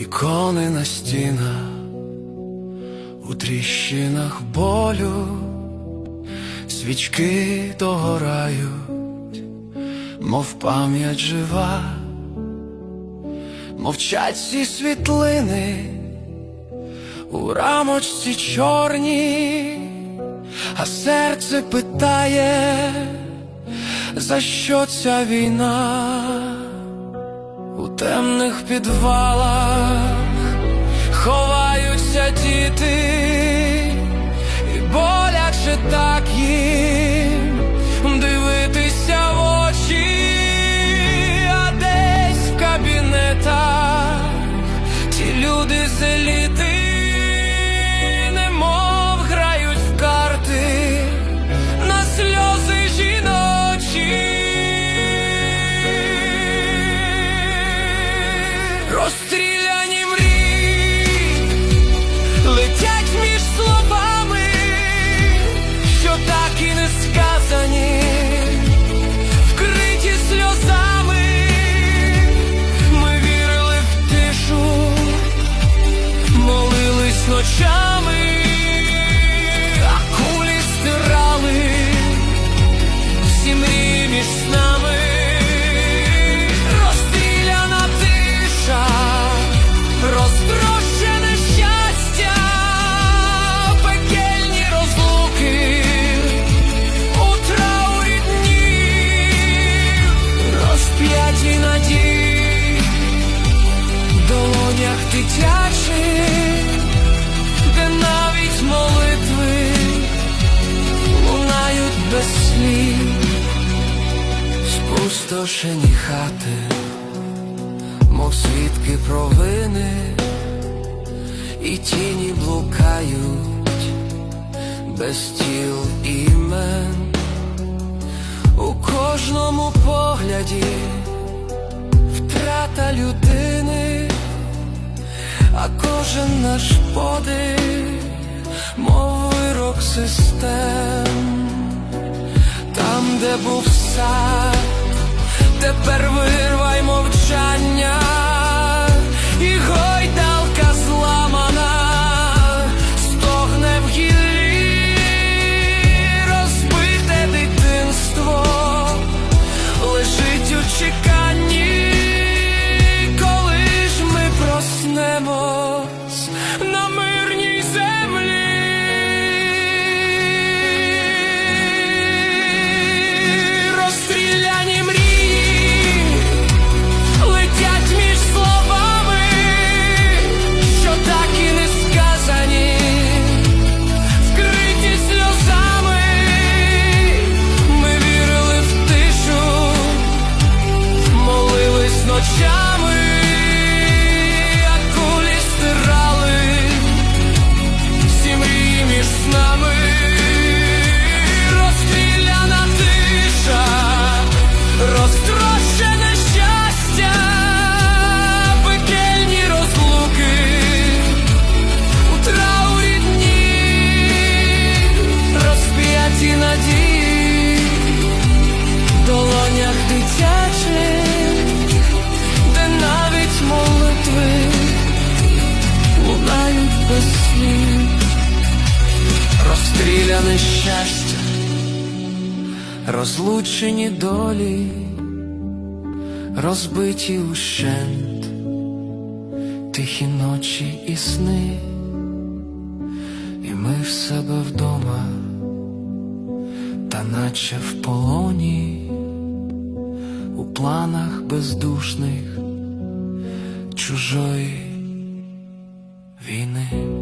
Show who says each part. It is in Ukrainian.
Speaker 1: ікони на стінах, у тріщинах болю, свічки догорають, мов пам'ять жива, мовчать ці світлини у рамочці чорній, а серце питає, за що ця війна? Темних підвалах. Ховаються діти, і боляче так ночами, а кулі стирали. Всі мрії між нами. Розстріляна тиша, розтрощене щастя, пекельні розлуки, у траурі днів, розп'яті надії, в долонях дитячих, спустошені хати, мов свідки провини, і тіні блукають без тіл імен у кожному погляді втрата людини, а кожен наш подих, мов вирок систем. Там, де був сад, тепер вирвай мовчання, слів розстріляне щастя, розлучені долі, розбиті ущент, тихі ночі і сни, і ми в себе вдома, та наче в полоні, у планах бездушних чужої війни.